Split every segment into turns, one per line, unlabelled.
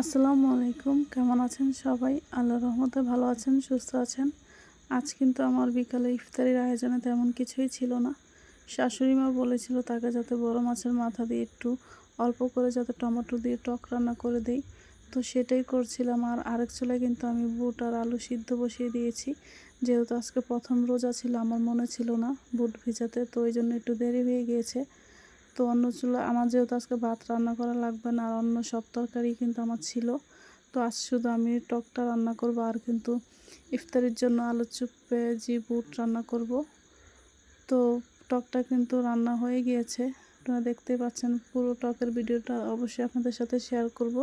আসসালামু আলাইকুম। কেমন আছেন সবাই? আল্লাহ রহমতে ভালো আছেন, সুস্থ আছেন। আজ কিন্তু আমার বিকালে ইফতারির আয়োজনে তেমন কিছুই ছিল না। শাশুড়ি মা বলেছিল, তাকে যাতে বড় মাছের মাথা দিয়ে একটু অল্প করে যাতে টমেটো দিয়ে টক রান্না করে দেই। তো সেটাই করছিলাম। আর আরেক চুলায় কিন্তু আমি বুট আর আলু সিদ্ধ বসিয়ে দিয়েছি। যেহেতু আজকে প্রথম রোজা ছিল, আমার মনে ছিল না বুট ভিজাতে, তো ওই জন্য একটু দেরি হয়ে গিয়েছে। তো অন্য চুলা আমার যেহেতু আজকে ভাত রান্না করা লাগবে না আর অন্য সব তরকারি কিন্তু আমার ছিল, তো আজ শুধু আমি টকটা রান্না করব আর কিন্তু ইফতারির জন্য আলু চুপ পেঁয়াজি বুট রান্না করব। তো টকটা কিন্তু রান্না হয়ে গিয়েছে, আপনারা দেখতেই পাচ্ছেন পুরো টকের ভিডিওটা অবশ্যই আপনাদের সাথে শেয়ার করব।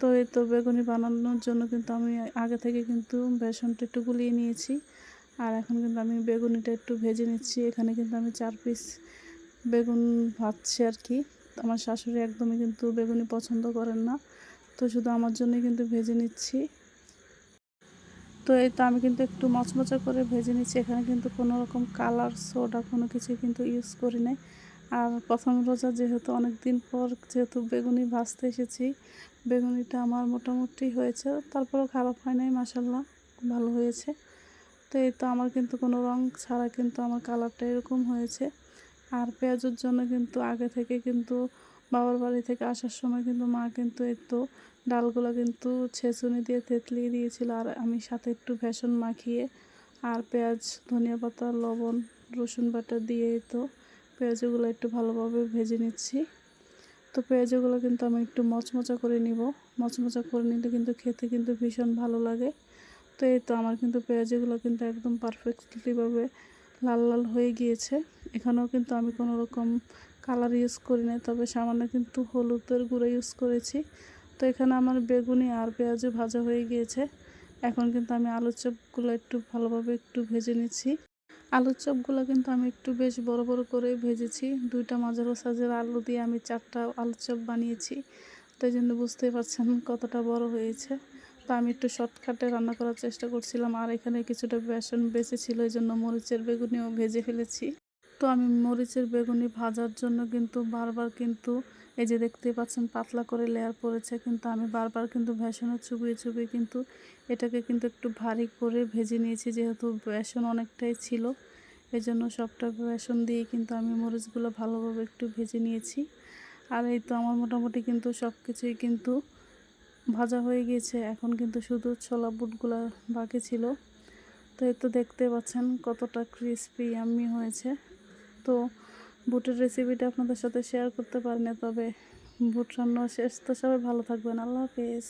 তো এই তো বেগুনি বানানোর জন্য কিন্তু আমি আগে থেকে কিন্তু বেসনটা একটু গুলিয়ে নিয়েছি, আর এখন কিন্তু আমি বেগুনিটা একটু ভেজে নিচ্ছি, এখানে কিন্তু আমি চার পিস বেগুন ভাজছে আর কি। আমার শাশুড়ি একদমই কিন্তু বেগুনি পছন্দ করেন না। তো শুধু আমার জন্যই কিন্তু ভেজে নিচ্ছি। তো এই তো আমি কিন্তু একটু মচমচা করে ভেজে নিচ্ছি। এখানে কিন্তু কোনো রকম কালার, সোডা কোনো কিছু কিন্তু ইউজ করি নাই। আর প্রথম রোজা যেহেতু অনেক দিন পর যেহেতু বেগুনি ভাজতে এসেছি, বেগুনিটা আমার মোটামুটি হয়েছে। তারপরেও খারাপ হয় নাই মাসাল্লাহ ভালো হয়েছে। তো এই তো আমার কিন্তু কোনো রং ছাড়া কিন্তু আমার কালারটা এরকম হয়েছে। আর পেঁয়াজের জন্য কিন্তু আগে থেকে কিন্তু বাবার বাড়ি থেকে আসার সময় কিন্তু মা কিন্তু একটু ডালগুলো কিন্তু ছেঁচুনি দিয়ে তেতলিয়ে দিয়েছিল। আর আমি সাথে একটু ভেষণ মাখিয়ে আর পেঁয়াজ, ধনিয়া পাতা, লবণ, রসুন বাটা দিয়ে তো পেঁয়াজগুলো একটু ভালোভাবে ভেজে নিচ্ছি। তো পেঁয়াজগুলো কিন্তু আমি একটু মচমচা করে নিব। মচমচা করে নিলে কিন্তু খেতে কিন্তু ভীষণ ভালো লাগে। তো এই তো আমার কিন্তু পেঁয়াজগুলো কিন্তু একদম পারফেক্টলিভাবে লাল লাল হয়ে গিয়েছে। এখানেও কিন্তু আমি কোনো রকম কালার ইউজ করি না তবে সামান্য কিন্তু হলুদের গুঁড়ো ইউজ করেছি। তো এখানে আমার বেগুনি আর পেঁয়াজও ভাজা হয়ে গিয়েছে। এখন কিন্তু আমি আলুর চপগুলো একটু ভালোভাবে একটু ভেজে নিচ্ছি। আলুর চপগুলো কিন্তু আমি একটু বেশ বড় বড় করে ভেজেছি। দুইটা মাঝারো সাইজের আলু দিয়ে আমি চারটা আলুর চপ বানিয়েছি। তাই জন্য বুঝতেই পারছেন কতটা বড় হয়েছে। তো আমি একটু শর্টকাটে রান্না করার চেষ্টা করছিলাম, আর এখানে কিছুটা বেসন বেঁচে ছিল এই জন্য মরিচের বেগুনিও ভেজে ফেলেছি। তো আমি মরিচের বেগুনি ভাজার জন্য কিন্তু বারবার কিন্তু এই যে দেখতে পাচ্ছেন পাতলা করে লেয়ার পড়েছে, কিন্তু আমি বারবার কিন্তু বেসনে চুবিয়ে চুবিয়ে কিন্তু এটাকে কিন্তু একটু ভারী করে ভেজে নিয়েছি, যেহেতু বেসন অনেকটাই ছিল। এই জন্য সবটা বেসন দিয়ে কিন্তু আমি মরিচগুলো ভালোভাবে একটু ভেজে নিয়েছি। আর এই তো আমার মোটামুটি কিন্তু সব কিছুই কিন্তু ভাজা হয়ে গিয়েছে, এখন কিন্তু শুধু ছোলা বুটগুলো বাকি ছিল। তো এই তো দেখতে পাচ্ছেন কতটা ক্রিসপি আমি হয়েছে। তো বুটের রেসিপিটা আপনাদের সাথে শেয়ার করতে পারি না তবে বুট রান্না শেষ। তো সবাই ভালো থাকবেন। আল্লাহ হাফেজ।